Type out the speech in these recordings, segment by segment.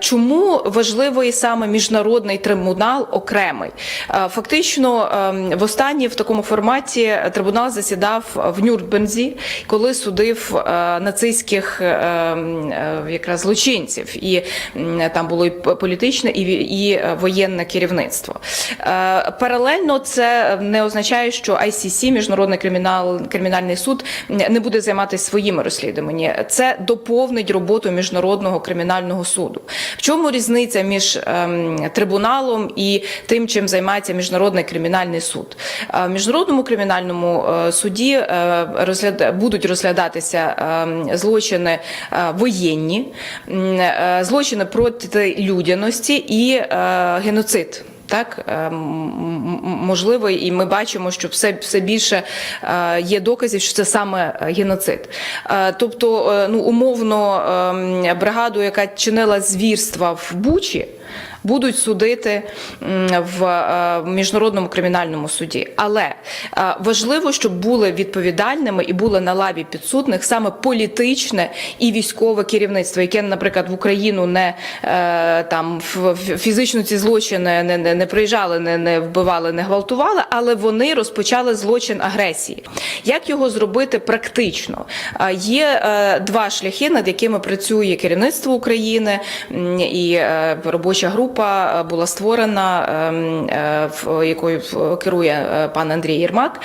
Чому важливий саме міжнародний трибунал окремий? Е, Фактично, ем, востаннє в такому форматі трибунал засідав в Нюрнберзі, коли судив е, нацистських е, м, е, якраз злочинців, і там було і політичне, і, і воєнне керівництво. Паралельно це не означає, що ICC, міжнародний кримінал, кримінальний суд, не буде займатися своїми розслідуваннями. Це доповнить роботу міжнародного кримінального суду. В чому різниця між ем, трибуналом і тим, чим займається міжнародний кримінальний суд? Е, В міжнародному кримінальному е, суді е, розгляд... будуть розглядатися ем, злочини воєнні, злочини проти людяності і геноцид. Так е, можливо, і ми бачимо, що все, все більше е, є доказів, що це саме е, геноцид. Тобто, ну умовно, ем, бригаду, яка чинила звірства в Бучі. Будуть судити в е, міжнародному кримінальному суді, але е, важливо, щоб були відповідальними і були на лаві підсудних саме політичне і військове керівництво, яке, наприклад, в Україну не е, там фізично ці злочини не, не, не приїжджали, не, не вбивали, не гвалтували, але вони розпочали злочин агресії. Як його зробити практично? Є два шляхи, над якими працює керівництво України і е, робоча група е, була створена, ем, е, якою керує е, пан Андрій Єрмак.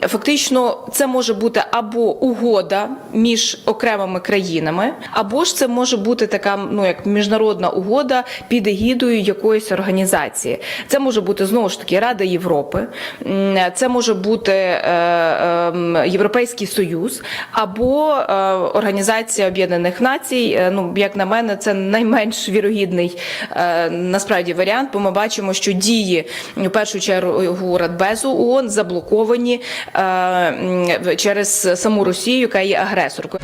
Фактично, це може бути або угода між окремими країнами, або ж це може бути така ну як міжнародна угода під егідою якоїсь організації. Це може бути знову ж таки Рада Європи, це може бути ем, Європейський Союз або Організація Об'єднаних Націй. Ну, як на мене, це найменш вірогідний насправді варіант, бо ми бачимо, що дії в першу чергу Радбезу ООН заблоковані е, через саму Росію, яка є агресоркою.